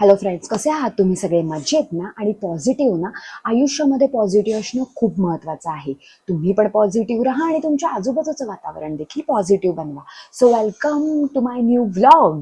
Hello friends कसे आहात तुम्ही? सगळे मजेत ना? आणि पॉझिटिव्ह ना? आयुष्यामध्ये पॉझिटिव्ह असणं खूप महत्त्वाचं आहे. तुम्ही पण पॉझिटिव्ह राहा आणि तुमच्या आजूबाजूचं वातावरण देखील पॉझिटिव्ह बनवा. So welcome to my new vlog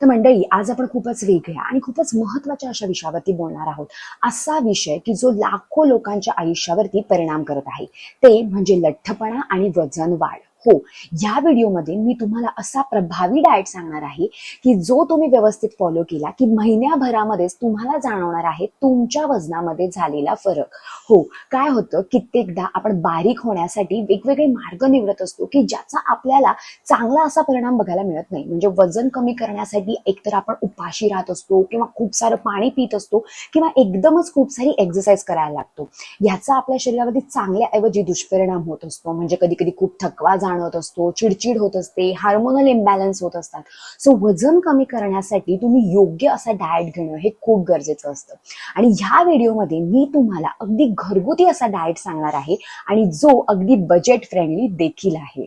तर मंडळी आज आपण खूपच वेगळ्या आणि खूपच महत्त्वाच्या अशा विषयावरती बोलणार आहोत. असा विषय की जो लाखो लोकांच्या आयुष्यावरती परिणाम करत आहे. ते म्हणजे लठ्ठपणा आणि वजन वाढ. हो. या व्हिडिओमध्ये मी तुम्हाला असा प्रभावी डाएट सांगणार आहे की जो तुम्ही व्यवस्थित फॉलो केला की महिन्याभरामध्येच तुम्हाला जाणवणार आहे तुमच्या वजनामध्ये झालेला फरक. हो. काय होतं? कित्येकदा आपण बारीक होण्यासाठी वेगवेगळे मार्ग निवडत असतो की ज्याचा आपल्याला चांगला असा परिणाम बघायला मिळत नाही. म्हणजे वजन कमी करण्यासाठी एकतर आपण उपाशी राहत असतो किंवा खूप सारं पाणी पित असतो किंवा एकदमच खूप सारी एक्सरसाइज करायला लागतो. याचा आपल्या शरीरामध्ये चांगल्याऐवजी दुष्परिणाम होत असतो. म्हणजे कधी कधी खूप थकवा जाणवत असतो चिडचिड होत असते हार्मोनल इम्बॅलन्स होत असतात. सो वजन कमी करण्यासाठी तुम्ही योग्य असा डाएट घेणं हे खूप गरजेचं असतं. आणि ह्या व्हिडिओमध्ये मी तुम्हाला अगदी घरगुती असा डाएट सांगणार आहे आणि जो अगदी बजेट फ्रेंडली देखील आहे.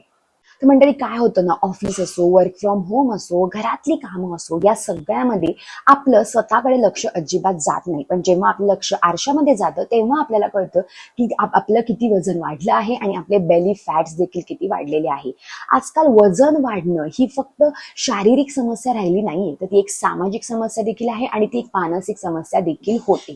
तर मंडळी काय होतं ना ऑफिस असो वर्क फ्रॉम होम असो घरातली कामं असो या सगळ्यामध्ये आपलं स्वतःकडे लक्ष अजिबात जात नाही. पण जेव्हा आपलं लक्ष आरशामध्ये जातं तेव्हा आपल्याला कळतं की आपलं किती वजन वाढलं आहे आणि आपले बेली फॅट्स देखील किती वाढलेले आहे. आजकाल वजन वाढणं ही फक्त शारीरिक समस्या राहिली नाहीये. तर ती एक सामाजिक समस्या देखील आहे आणि ती एक मानसिक समस्या देखील होते.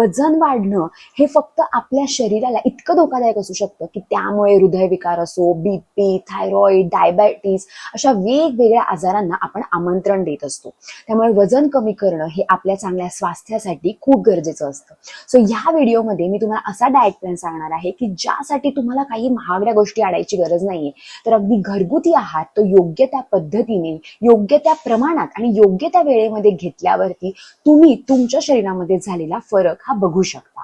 वजन वाढणं हे फक्त आपल्या शरीराला इतकं धोकादायक असू शकतं की त्यामुळे हृदयविकार असो बीपी थायरॉइड डायबेटीस अशा वेगवेगळ्या आजारांना आपण आमंत्रण देत असतो. त्यामुळे वजन कमी करणं हे आपल्या चांगल्या स्वास्थ्यासाठी खूप गरजेचं असतं. सो ह्या व्हिडिओमध्ये मी तुम्हाला असा डाएट प्लॅन सांगणार आहे की ज्यासाठी तुम्हाला काही महागड्या गोष्टी आणायची गरज नाहीये. तर अगदी घरगुती आहात तो योग्य त्या पद्धतीने योग्य त्या प्रमाणात आणि योग्य त्या वेळेमध्ये घेतल्यावरती तुम्ही तुमच्या शरीरामध्ये झालेला फरक हा बघू शकता.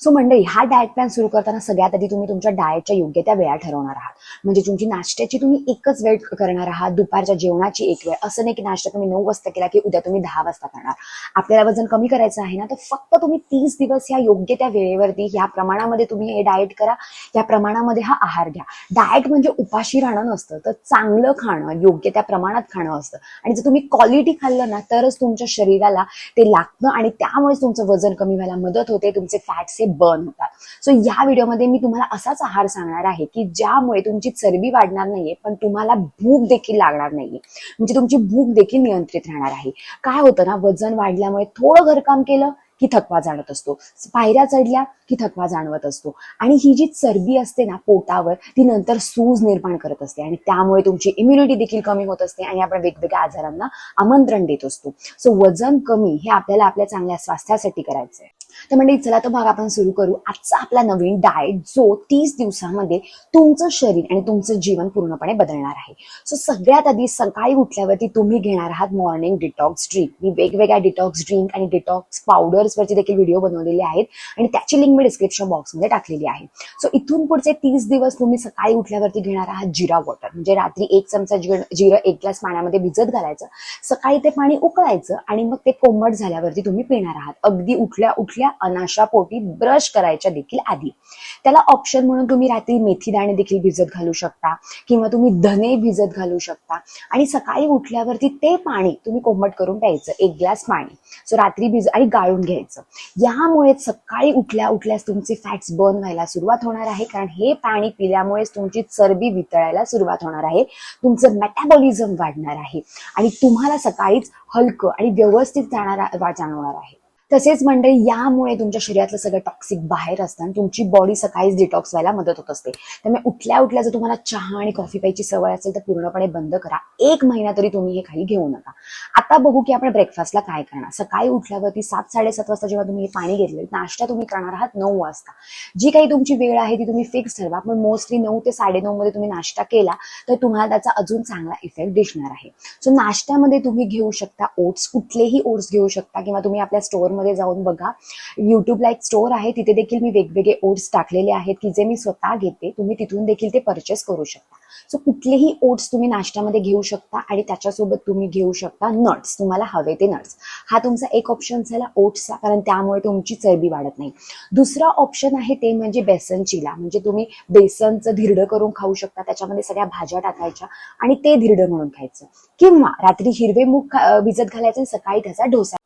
सो मंडळी हा डाएट प्लॅन सुरू करताना सगळ्यात आधी तुम्ही तुमच्या डाएटच्या योग्य त्या वेळा ठरवणार आहात. म्हणजे तुमची नाश्त्याची तुम्ही एकच वेळ करणार आहात दुपारच्या जेवणाची एक वेळ. असं नाही की नाश्ता तुम्ही नऊ वाजता केला की उद्या तुम्ही दहा वाजता करणार. आपल्याला वजन कमी करायचं आहे ना तर फक्त तुम्ही तीस दिवस ह्या योग्य त्या वेळेवरती ह्या प्रमाणामध्ये तुम्ही हे डाएट करा. या प्रमाणामध्ये हा आहार घ्या. डाएट म्हणजे उपाशी राहणं नसतं तर चांगलं खाणं योग्य त्या प्रमाणात खाणं असतं. आणि जर तुम्ही क्वालिटी खाल्लं ना तरच तुमच्या शरीराला ते लागतं आणि त्यामुळेच तुमचं वजन कमी व्हायला मदत होते तुमचे फॅट्स हे बर्न होतात. सो या व्हिडिओमध्ये मी तुम्हाला असाच आहार सांगणार आहे की ज्यामुळे तुमची चरबी वाढणार नाहीये पण तुम्हाला भूक देखील लागणार नाहीये. म्हणजे तुमची भूक देखील नियंत्रित राहणार आहे. काय होतं ना वजन वाढल्यामुळे थोडं घरकाम केलं की थकवा जाणवत असतो. पायऱ्या चढल्या की थकवा जाणवत असतो. आणि ही जी चरबी असते ना पोटावर ती नंतर सूज निर्माण करत असते. आणि त्यामुळे तुमची इम्युनिटी देखील कमी होत असते आणि आपण वेगवेगळ्या आजारांना आमंत्रण देत असतो. सो वजन कमी हे आपल्याला आपल्या चांगल्या स्वास्थ्यासाठी करायचं आहे तर म्हणजे चला तर भाग आपण सुरू करू. आजचा आपला नवीन डाएट जो तीस दिवसामध्ये तुमचं शरीर आणि तुमचं जीवन पूर्णपणे बदलणार आहे. सो सगळ्यात आधी सकाळी उठल्यावरती तुम्ही घेणार आहात मॉर्निंग डिटॉक्स ड्रिंक मी वेगवेगळ्या डिटॉक्स ड्रिंक आणि डिटॉक्स पावडर्सवरती देखील व्हिडिओ बनवलेले आहेत आणि त्याची लिंक मी डिस्क्रिप्शन बॉक्समध्ये टाकलेली आहे. सो इथून पुढचे तीस दिवस तुम्ही सकाळी उठल्यावरती घेणार आहात जिरा वॉटर म्हणजे रात्री एक चमचा जिरं एक ग्लास पाण्यामध्ये भिजत घालायचं सकाळी ते पाणी उकळायचं आणि मग ते कोमट झाल्यावरती तुम्ही पिणार आहात. अगदी उठल्या उठल्या अनाशा पोटी ब्रश करायच्या देखील आधी. त्याला ऑप्शन म्हणून तुम्ही रात्री मेथी दाणे देखील भिजत घालू शकता किंवा तुम्ही धने भिजत घालू शकता. आणि सकाळी उठल्यावरती ते पाणी तुम्ही कोमट करून प्यायचं एक ग्लास पाणी. सो रात्री भिज आणि गाळून घ्यायचं. यामुळे सकाळी उठल्या उठल्यास तुमचे फॅट्स बर्न व्हायला सुरुवात होणार आहे. कारण हे पाणी पिल्यामुळेच तुमची चरबी वितळायला सुरुवात होणार आहे. तुमचं मेटाबॉलिझम वाढणार आहे. आणि तुम्हाला सकाळीच हलकं आणि व्यवस्थित जाणार वा- जाणवणार आहे. तसेच मंडळी यामुळे तुमच्या शरीरातलं सगळं टॉक्सिक बाहेर असतं आणि तुमची बॉडी सकाळीच डिटॉक्स व्हायला मदत होत असते. त्यामुळे उठल्या उठल्या जर तुम्हाला चहा आणि कॉफी प्यायची सवय असेल तर पूर्णपणे बंद करा. एक महिना तरी तुम्ही हे काही घेऊ नका. आता बघू की आपण ब्रेकफास्टला काय करणार. सकाळी उठल्यावरती सात साडेसात वाजता जेव्हा तुम्ही हे पाणी घेतले नाश्ता तुम्ही करणार आहात नऊ वाजता. जी काही तुमची वेळ आहे ती तुम्ही फिक्स ठरवा. पण मोस्टली नऊ ते साडेनऊ मध्ये तुम्ही नाश्ता केला तर तुम्हाला त्याचा अजून चांगला इफेक्ट दिसणार आहे. सो नाश्त्यामध्ये तुम्ही घेऊ शकता ओट्स कुठलेही ओट्स घेऊ शकता किंवा तुम्ही आपल्या मध्ये जाऊन बघा. युट्यूबला एक स्टोअर आहे तिथे देखील मी वेगवेगळे ओट्स टाकलेले आहेत की जे मी स्वतः घेते. तुम्ही तिथून देखील ते परचेस करू शकता. सो कुठलेही ओट्स तुम्ही नाश्त्यामध्ये घेऊ शकता आणि त्याच्यासोबत तुम्ही घेऊ शकता नट्स तुम्हाला हवे ते नट्स हा तुमचा एक ऑप्शन झाला ओट्सचा कारण त्यामुळे तुमची चरबी वाढत नाही. दुसरा ऑप्शन आहे ते म्हणजे बेसन चिला म्हणजे तुम्ही बेसनचं धिरडं करून खाऊ शकता त्याच्यामध्ये सगळ्या भाज्या टाकायच्या आणि ते धिरडं म्हणून खायचं. किंवा रात्री हिरवे मूग भिजत घालायचं सकाळी त्याचा डोसा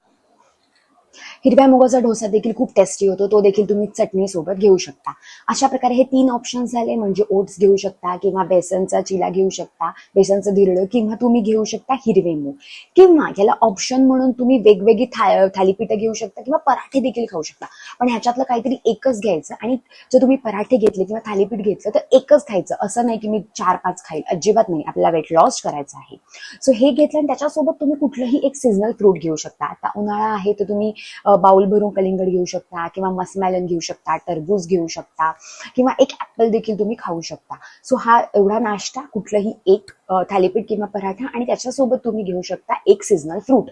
हिरव्या मुगाचा डोसा देखील खूप टेस्टी होतो. तो देखील तुम्ही चटणी सोबत घेऊ शकता. अशा प्रकारे हे तीन ऑप्शन झाले. म्हणजे ओट्स घेऊ शकता किंवा बेसनचा चिला घेऊ शकता बेसनचं धिरडं किंवा तुम्ही घेऊ शकता हिरवे मूग. किंवा याला ऑप्शन म्हणून तुम्ही वेगवेगळी था थालीपीठं घेऊ शकता किंवा पराठे देखील खाऊ शकता. पण ह्याच्यातलं काहीतरी एकच घ्यायचं आणि जर तुम्ही पराठे घेतले किंवा थालीपीठ घेतलं तर एकच खायचं. असं नाही की मी चार पाच खाईल. अजिबात नाही. आपल्याला वेट लॉस करायचं आहे. सो हे घेतलं आणि त्याच्यासोबत तुम्ही कुठलंही एक सीझनल फ्रूट घेऊ शकता. आता उन्हाळा आहे तर तुम्ही बाउल भरून कलिंगड घेऊ शकता किंवा मस्मॅलन घेऊ शकता टरबूज घेऊ शकता किंवा एक ऍपल देखील तुम्ही खाऊ शकता. सो हा एवढा नाश्ता कुठलंही एक थालीपीठ किंवा पराठा आणि त्याच्यासोबत तुम्ही घेऊ शकता एक सीझनल फ्रूट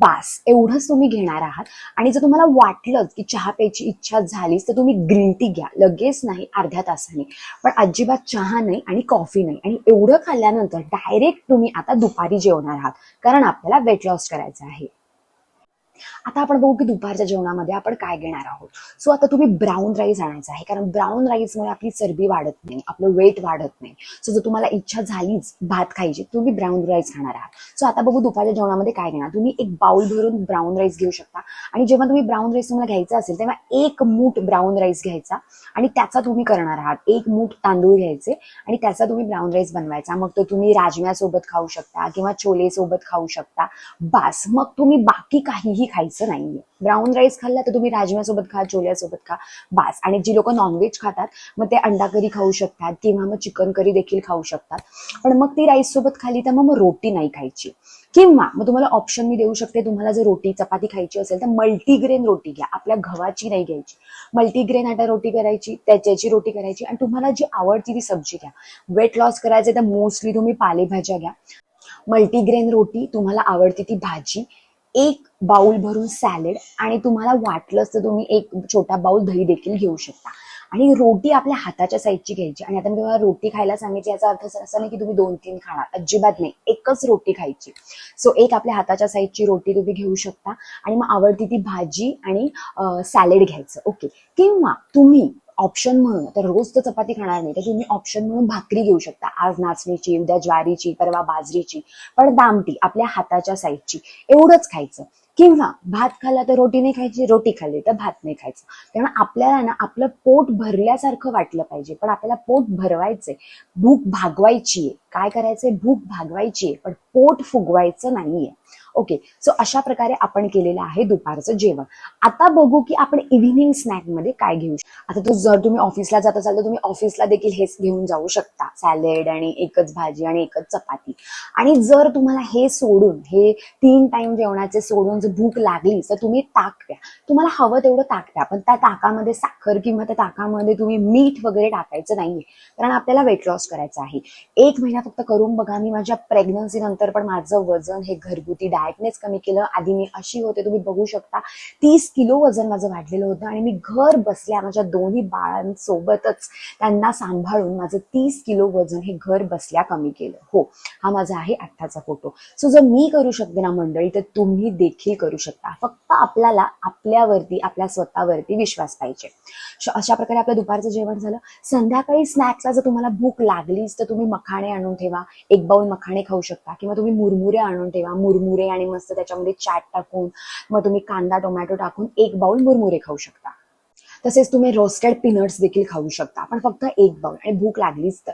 बास एवढंच तुम्ही घेणार आहात. आणि जर तुम्हाला वाटलंच की चहा प्यायची इच्छा झालीच तर तुम्ही ग्रीन टी घ्या. लगेच नाही अर्ध्या तासाने. पण अजिबात चहा नाही आणि कॉफी नाही. आणि एवढं खाल्ल्यानंतर डायरेक्ट तुम्ही आता दुपारी जेवणार आहात. कारण आपल्याला वेट लॉस करायचं आहे. आता आपण बघू की दुपारच्या जेवणामध्ये आपण काय घेणार आहोत. सो आता तुम्ही ब्राऊन राईस आणायचा आहे कारण ब्राऊन राईसमुळे आपली चरबी वाढत नाही आपलं वेट वाढत नाही. सो जर तुम्हाला इच्छा झालीच भात खायची तुम्ही ब्राऊन राईस खाणार आहात. सो आता बघू दुपारच्या जेवणामध्ये काय घेणार. तुम्ही एक बाउल भरून ब्राऊन राईस घेऊ शकता. आणि जेव्हा तुम्ही ब्राऊन राईस तुम्हाला घ्यायचा असेल तेव्हा एक मूठ ब्राऊन राईस घ्यायचा. आणि त्याचा तुम्ही करणार आहात. एक मूठ तांदूळ घ्यायचे आणि त्याचा तुम्ही ब्राऊन राईस बनवायचा. मग तो तुम्ही राजम्यासोबत खाऊ शकता किंवा छोले सोबत खाऊ शकता. बास. मग तुम्ही बाकी काहीही खायचं नाहीये. ब्राऊन राईस खाल्ला तर तुम्ही राजम्यासोबत खा छोल्यासोबत खा. बास. आणि जी लोक नॉनव्हेज खातात मग ते अंडा करी खाऊ शकतात किंवा मग चिकन करी देखील खाऊ शकतात. पण मग ती राईस सोबत खाली तर मग रोटी नाही खायची. किंवा मग तुम्हाला ऑप्शन मी देऊ शकते तुम्हाला जर रोटी चपाती खायची असेल तर मल्टीग्रेन रोटी घ्या. आपल्या गव्हाची नाही घ्यायची. मल्टीग्रेन आटा रोटी करायची त्याच्याची रोटी करायची आणि तुम्हाला जी आवडती ती सब्जी घ्या. वेट लॉस करायचं तर मोस्टली तुम्ही पालेभाज्या घ्या. मल्टीग्रेन रोटी तुम्हाला आवडती ती भाजी एक बाउल भरून सॅलेड आणि तुम्हाला वाटलंच तर तुम्ही एक छोटा बाउल दही देखील घेऊ शकता. आणि रोटी आपल्या हाताच्या साईजची घ्यायची. आणि आता मी तुम्हाला रोटी खायला सांगितली याचा अर्थ असा नाही की तुम्ही दोन तीन खाणार. अजिबात नाही. एकच रोटी खायची. सो एक आपल्या हाताच्या साईजची रोटी तुम्ही घेऊ शकता. आणि मग आवडती ती भाजी आणि सॅलेड घ्यायचं. ओके किंवा तुम्ही ऑप्शन म्हणून. तर रोज तर चपाती खाणार नाही तर तुम्ही ऑप्शन म्हणून भाकरी घेऊ शकता. आज नाचणीची उद्या ज्वारीची परवा बाजरीची. पण दामटी आपल्या हाताच्या साईजची एवढंच खायचं. किंवा भात खाल्ला तर रोटी नाही खायची रोटी खाल्ली तर भात नाही खायचं. कारण आपल्याला ना आपलं पोट भरल्यासारखं वाटलं पाहिजे. पण आपल्याला पोट भरवायचंय. भूक भागवायची आहे काय करायचंय? भूक भागवायची आहे पण पोट फुगवायचं नाहीये. ओके सो अशा प्रकारे आपण केलेलं आहे दुपारचं जेवण. आता बघू की आपण इव्हिनिंग स्नॅकमध्ये काय घेऊ आता तू जर तुम्ही ऑफिसला जात असाल तर तुम्ही ऑफिसला देखील हेच घेऊन जाऊ शकता. सॅलेड आणि एकच भाजी आणि एकच चपाती. आणि जर तुम्हाला हे सोडून हे तीन टाइम जेवणाचे सोडून जर भूक लागली तर तुम्ही ताक प्या. तुम्हाला हवं तेवढं ताक प्या पण त्या ताकामध्ये साखर किंवा त्या ताकामध्ये तुम्ही मीठ वगैरे टाकायचं नाहीये. कारण आपल्याला वेट लॉस करायचं आहे. एक महिना फक्त करून बघा मी माझ्या प्रेग्नन्सी नंतर पण माझं वजन हे घरगुती डाएटनेच कमी केलं आधी मी अशी होते तुम्ही बघू शकता. तीस किलो वजन माझं वाढलेलं होतं आणि मी घर बसल्या माझ्या दोन्ही बाळांसोबतच त्यांना सांभाळून माझं तीस किलो वजन हे घर बसल्या कमी केलं. हो हा माझा आहे आत्ताचा फोटो. सो जर मी करू शकते ना मंडळी तर तुम्ही देखील करू शकता. फक्त आपल्याला आपल्यावरती आपल्या स्वतःवरती विश्वास पाहिजे. अशा प्रकारे आपलं दुपारचं जेवण झालं. संध्याकाळी स्नॅक्सला जर तुम्हाला भूक लागलीच तर तुम्ही मखाणे आणून ठेवा. एक बाउल मखाणे खाऊ शकता किंवा तुम्ही मुरमुरे आणून ठेवा. मुरमुरे आणि मस्त त्याच्यामध्ये चाट टाकून मग तुम्ही कांदा टोमॅटो टाकून एक बाउल मुरमुरे खाऊ शकता. तसेच तुम्ही रोस्टेड पिनट्स देखील खाऊ शकता. पण फक्त एक बाउल आणि भूक लागलीच तर.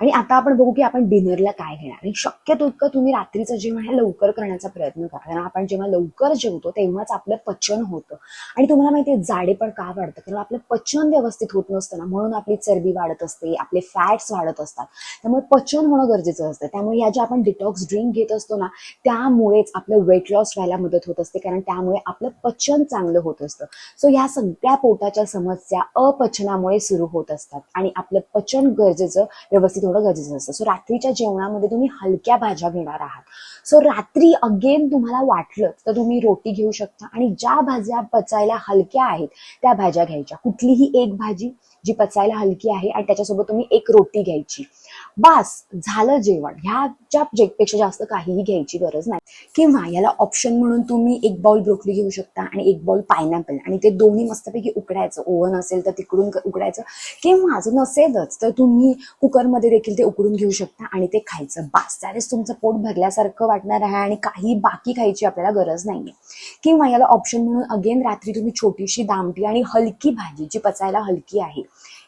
आणि आता आपण बघू की आपण डिनरला काय घेणार. आणि शक्यतो इतकं तुम्ही रात्रीचं जेवण हे लवकर करण्याचा प्रयत्न करा. कारण आपण जेव्हा लवकर जेवतो तेव्हाच आपलं पचन होतं. आणि तुम्हाला माहिती आहे जाडे पण का वाढतं? कारण आपलं पचन व्यवस्थित होत नसतं ना. म्हणून आपली चरबी वाढत असते आपले फॅट्स वाढत असतात. त्यामुळे पचन होणं गरजेचं असतं. त्यामुळे ह्या ज्या आपण डिटॉक्स ड्रिंक घेत असतो ना त्यामुळेच आपलं वेट लॉस व्हायला मदत होत असते. कारण त्यामुळे आपलं पचन चांगलं होत असतं. सो ह्या सगळ्या पोटाच्या समस्या अपचनामुळे सुरू होत असतात. आणि आपलं पचन गरजेचं व्यवस्थित होणं गरजेचं असतं सो रात्रीच्या जेवणामध्ये तुम्ही हलक्या भाज्या घेणार आहात. सो रात्री अगेन तुम्हाला वाटलं तर तुम्ही रोटी घेऊ शकता आणि ज्या भाज्या पचायला हलक्या आहेत त्या भाज्या घ्यायच्या. कुठलीही एक भाजी जी पचायला हलकी आहे आणि त्याच्यासोबत तुम्ही एक रोटी घ्यायची. बास झालं जेवण. ह्याच्या जे- पेक्षा जास्त काहीही घ्यायची गरज नाही. किंवा याला ऑप्शन म्हणून तुम्ही एक बाउल ब्रोकली घेऊ शकता आणि एक बाउल पायनॅपल आणि ते दोन्ही मस्तपैकी उकडायचं. ओव्हन असेल तर तिकडून उकडायचं. किंवा अजून नसेलच तर तुम्ही कुकरमध्ये देखील ते उकडून घेऊ शकता आणि ते खायचं. बास त्यावेळेस तुमचं पोट भरल्यासारखं वाटणार आहे आणि काही बाकी खायची आपल्याला गरज नाहीये. किंवा याला ऑप्शन म्हणून अगेन रात्री तुम्ही छोटीशी दामटी आणि हलकी भाजी जी पचायला हलकी आहे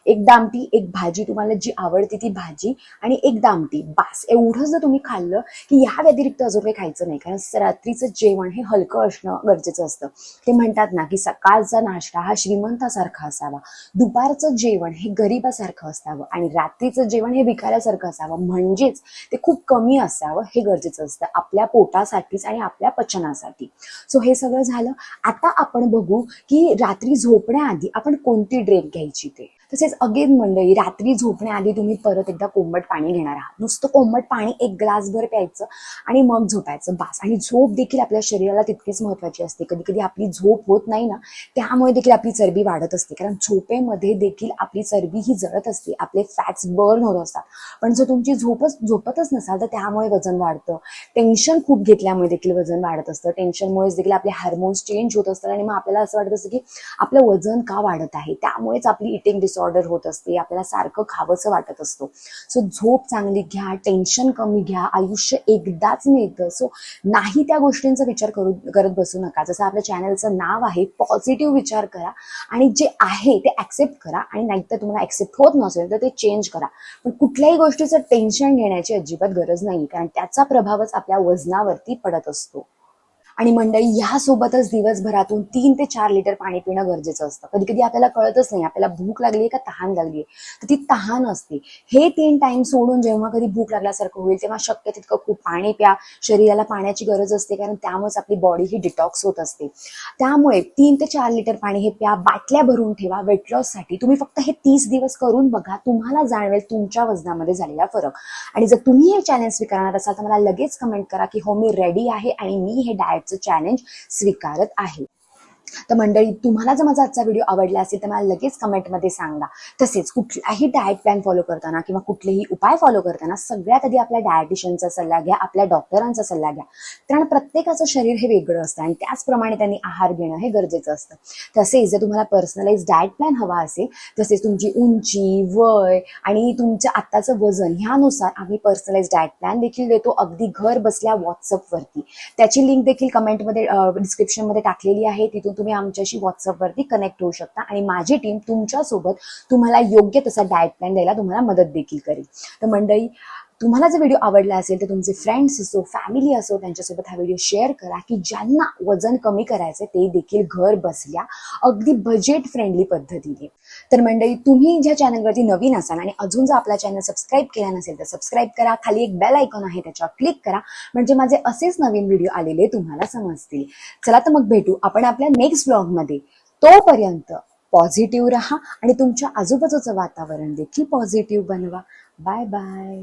एक दामटी एक भाजी तुम्हाला जी आवडते ती भाजी आणि एक दामटी बास. एवढं जर तुम्ही खाल्लं की या व्यतिरिक्त अजून काही खायचं नाही. कारण रात्रीचं जेवण हे हलकं असणं गरजेचं असतं. ते म्हणतात ना की सकाळचा नाश्ता हा श्रीमंतासारखा असावा. दुपारचं जेवण हे गरिबासारखं असावं आणि रात्रीचं जेवण हे भिकाऱ्यासारखं असावं. म्हणजेच ते खूप कमी असावं हे गरजेचं असतं. आपल्या पोटासाठीच आणि आपल्या पचनासाठी. सो हे सगळं झालं. आता आपण बघू की रात्री झोपण्याआधी आपण कोणती ड्रेप घ्यायची ते? तसेच अगेन मंडळी रात्री झोपण्याआधी तुम्ही परत एकदा कोंबट पाणी घेणार आहात. नुसतं कोंबट पाणी एक ग्लासभर प्यायचं आणि मग झोपायचं. बास. आणि झोप देखील आपल्या शरीराला तितकीच महत्वाची असते. कधी कधी आपली झोप होत नाही ना त्यामुळे देखील आपली चरबी वाढत असते. कारण झोपेमध्ये देखील आपली चरबी ही जळत असते. आपले फॅट्स बर्न होत असतात. पण जर तुमची झोपच झोपतच नसाल तर त्यामुळे वजन वाढतं. टेन्शन खूप घेतल्यामुळे देखील वजन वाढत असतं. टेन्शनमुळेच देखील आपले हार्मोन्स चेंज होत असतात आणि मग आपल्याला असं वाटत असतं की आपलं वजन का वाढत आहे? त्यामुळेच आपली इटिंग डिसऑर्डर होत असते आपल्याला सारखं खावंसं वाटत असतो. सो झोप चांगली घ्या टेन्शन कमी घ्या आयुष्य एकदाच मिळतं. सो नाही त्या गोष्टींचा विचार करू करत बसू नका. जसं आपल्या चॅनलचं नाव आहे पॉझिटिव्ह विचार करा आणि जे आहे ते ऍक्सेप्ट करा आणि नाहीतर तुम्हाला ऍक्सेप्ट होत नसेल तर ते चेंज करा. पण कुठल्याही गोष्टीचं टेन्शन घेण्याची अजिबात गरज नाही कारण त्याचा प्रभावच आपल्या वजनावरती पडत असतो. आणि मंडळी ह्यासोबतच दिवसभरातून तीन ते चार लिटर पाणी पिणं गरजेचं असतं. कधी कधी आपल्याला कळतच नाही. आपल्याला भूक लागली का? तहान लागली तर ती तहान असते. हे तीन टाइम सोडून जेव्हा कधी भूक लागल्यासारखं होईल तेव्हा शक्य तितकं खूप पाणी प्या. शरीराला पाण्याची गरज असते कारण त्यामुळेच आपली बॉडी ही डिटॉक्स होत असते. त्यामुळे तीन ते चार लिटर पाणी हे प्या. बाटल्या भरून ठेवा. वेट लॉससाठी तुम्ही फक्त हे तीस दिवस करून बघा. तुम्हाला जाणवेल तुमच्या वजनामध्ये झालेला फरक. आणि जर तुम्ही हे चॅलेंज स्वीकारणार असाल तर मला लगेच कमेंट करा की हो मी रेडी आहे आणि मी हे डाएटचं चॅलेंज स्वीकारत आहे. तर मंडळी तुम्हाला जर माझा आजचा व्हिडिओ आवडला असेल तर मला लगेच कमेंटमध्ये सांगा. तसेच कुठलाही डाएट प्लॅन फॉलो करताना किंवा कुठलेही उपाय फॉलो करताना सगळ्यात आधी आपल्या डायटिशियनचा सल्ला घ्या आपल्या डॉक्टरांचा सल्ला घ्या. कारण प्रत्येकाचं शरीर हे वेगळं असतं आणि त्याचप्रमाणे त्यांनी आहार घेणं हे गरजेचं असतं. तसेच जर तुम्हाला पर्सनलाइज डाएट प्लॅन हवा असेल तसेच तुमची उंची वय आणि तुमचं आत्ताचं वजन ह्यानुसार आम्ही पर्सनलाइज डाएट प्लॅन देखील देतो. अगदी घर बसल्या व्हॉट्सअपवरती त्याची लिंक देखील कमेंटमध्ये डिस्क्रिप्शनमध्ये टाकलेली आहे. तिथून तुम्ही आमच्याशी व्हॉट्सअपवरती कनेक्ट होऊ शकता आणि माझी टीम तुमच्यासोबत तुम्हाला योग्य तसा डाएट प्लॅन द्यायला तुम्हाला मदत देखील करेल. तर मंडळी तुम्हाला जर व्हिडिओ आवडला असेल तर तुमचे फ्रेंड्स असो फॅमिली असो त्यांच्यासोबत हा व्हिडिओ शेअर करा की ज्यांना वजन कमी करायचं ते देखील घर बसल्या अगदी बजेट फ्रेंडली पद्धतीने. तर मंडळी तुम्ही ज्या चॅनलवरती नवीन असाल आणि अजून जर आपला चॅनल सबस्क्राईब केला नसेल तर सबस्क्राईब करा. खाली एक बेल आयकॉन आहे त्याच्यावर क्लिक करा. म्हणजे माझे असेच नवीन व्हिडिओ आलेले तुम्हाला समजतील. चला तर मग भेटू आपण आपल्या नेक्स्ट ब्लॉगमध्ये तोपर्यंत पॉझिटिव्ह राहा आणि तुमच्या आजूबाजूचं वातावरण देखील पॉझिटिव्ह बनवा. Bye bye